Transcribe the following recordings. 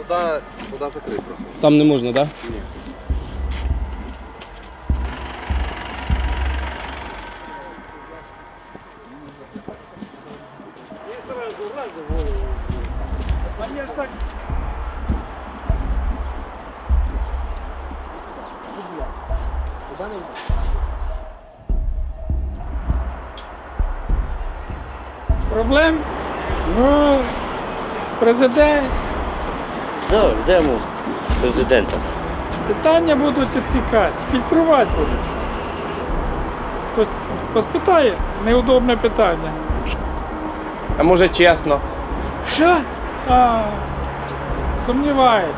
Туда, туда закрыть просто. Там не можна, так? Да? Ні. Проблем? Ну, президент. Да, йдемо президента. Питання будуть оцікати, фільтрувати будуть. Хтось поспитає неудобне питання. А може чесно? Що? А, сумніваюсь.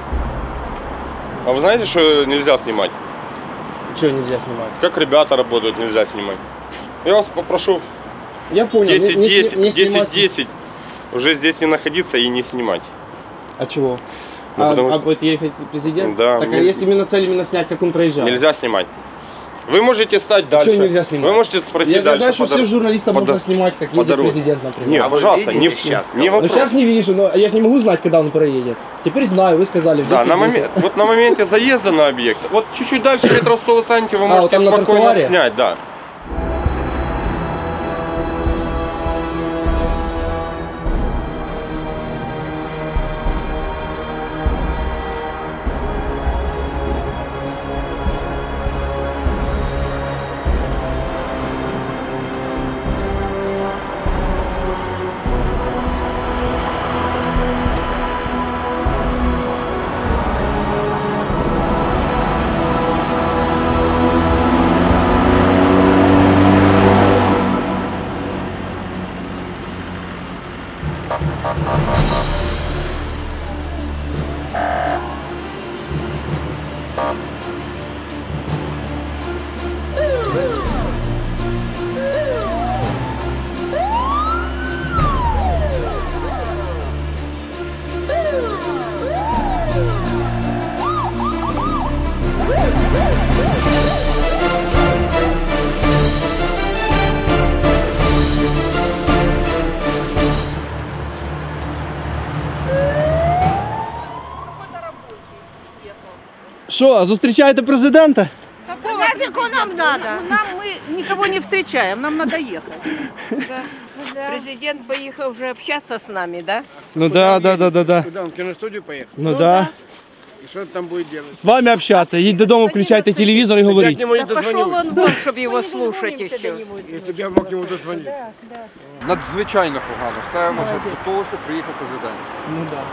А вы знаете, что нельзя снимать? Чого нельзя знімати? Как ребята работают, нельзя снимать. Я вас попрошу Я понял, 10, не, не, 10, не 10, снимать. 10 уже здесь не находиться и не снимать. А чего? Ну, а, потому а что- будет ехать президент? Да, Так а если именно цель именно снять, как он проезжал? Нельзя снимать. Вы можете стать дальше. нельзя снимать? Вы можете пройти Я, я дальше. знаю, что дор- всех журналистов можно дор- снимать, как едет дороге. президент, например. Не, А пожалуйста, не, сейчас, не Ну вопрос. сейчас не вижу, но я же не могу знать, когда он проедет. Теперь знаю, вы сказали. Да, 10 на момент, вот на моменте заезда на объект, вот чуть-чуть дальше метров 100 вы станете, вы А, можете вот там на спокойно снять, да. Що, зустрічаєте президента? Нафиг он нам надо? Нам мы никого не встречаем, нам надо ехать. Президент поехал уже общаться с нами, да? Ну да, да, да, да, да. Куда он в киностудию поехал? Ну да. И что он там будет делать? З вами общаться. Їдь додому, включайте телевізор і говоріть. нему Да пошел он вон, чтобы его слушать еще. Если бы я мог ему дозвонить. Надзвичайно погано. Ставимося до того, що приїхав президент. Ну да.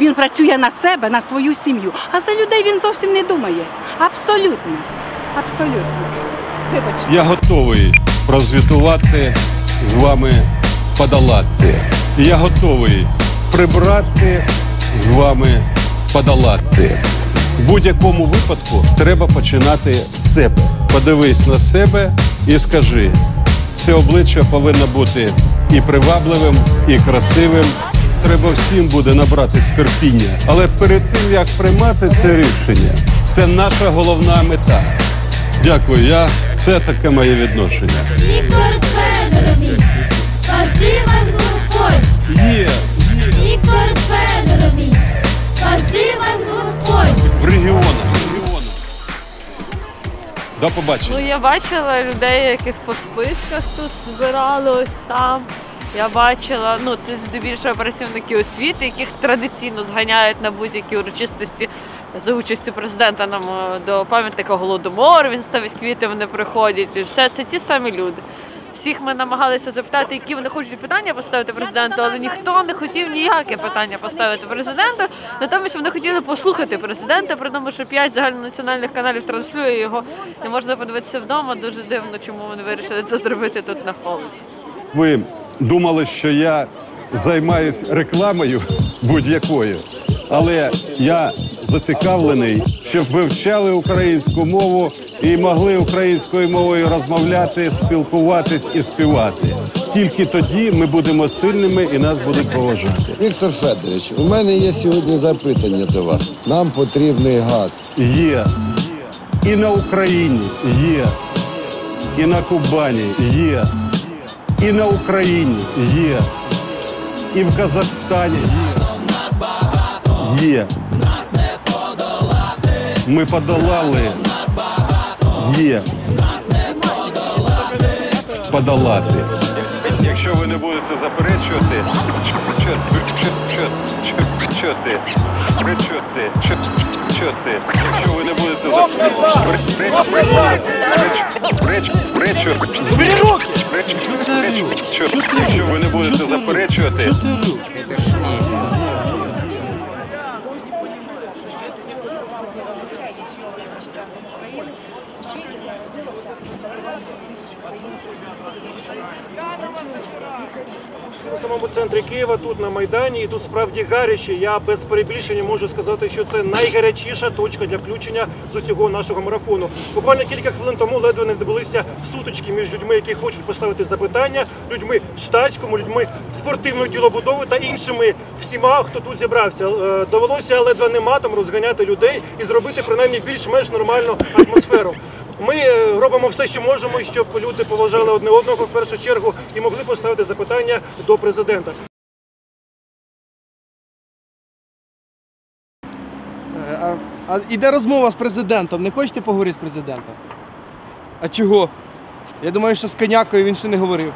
Він працює на себе, на свою сім'ю, а за людей він зовсім не думає. Абсолютно. Абсолютно. Вибачте. Я готовий прозвітувати з вами подолати. Я готовий прибрати з вами подолати. В будь-якому випадку треба починати з себе. Подивись на себе і скажи, це обличчя повинно бути і привабливим, і красивим. Треба всім буде набрати терпіння. Але перед тим як приймати це рішення, це наша головна мета. Дякую, я це таке моє відношення. Віктор Федорович, спаси вас Господь! Є Віктор Федорович, спаси вас Господь! в регіонах. До побачення. Ну, я бачила людей, яких по списках тут збирали ось там. Я бачила, ну це здебільшого працівники освіти, яких традиційно зганяють на будь-які урочистості за участю президента нам е, до пам'ятника Голодомору. Він ставить квіти, вони приходять. І все це ті самі люди. Всіх ми намагалися запитати, які вони хочуть питання поставити президенту, але ніхто не хотів ніяке питання поставити президенту. Натомість вони хотіли послухати президента, при тому, що п'ять загальнонаціональних каналів транслює його, і можна подивитися вдома. Дуже дивно, чому вони вирішили це зробити тут на холоді. Ви думали, що я займаюсь рекламою будь-якою, але я зацікавлений, щоб вивчали українську мову і могли українською мовою розмовляти, спілкуватись і співати. Тільки тоді ми будемо сильними і нас будуть поважати. Віктор Федорович, у мене є сьогодні запитання до вас. Нам потрібний газ. Є і на Україні є, і на Кубані є, і на Україні є, і в Казахстані є. Є. Ми подолали. Є. Подолати. Якщо ви не будете заперечувати, чоти, заперечувати, чоти. Якщо ви не будете заперечувати, якщо ви не будете заперечувати, У самому центрі Києва, тут на Майдані, і тут справді гаряче. Я без перебільшення можу сказати, що це найгарячіша точка для включення з усього нашого марафону. Буквально кілька хвилин тому ледве не відбулися сутички між людьми, які хочуть поставити запитання, людьми в штатському, людьми спортивної тілобудови та іншими всіма, хто тут зібрався. Е, Довелося ледве не матом розганяти людей і зробити принаймні більш-менш нормальну атмосферу. Ми е, робимо все, що можемо, щоб люди поважали одне одного в першу чергу і могли поставити запитання до президента. Е, А, а іде розмова з президентом. Не хочете поговорити з президентом? А чого? Я думаю, що з конякою він ще не говорив.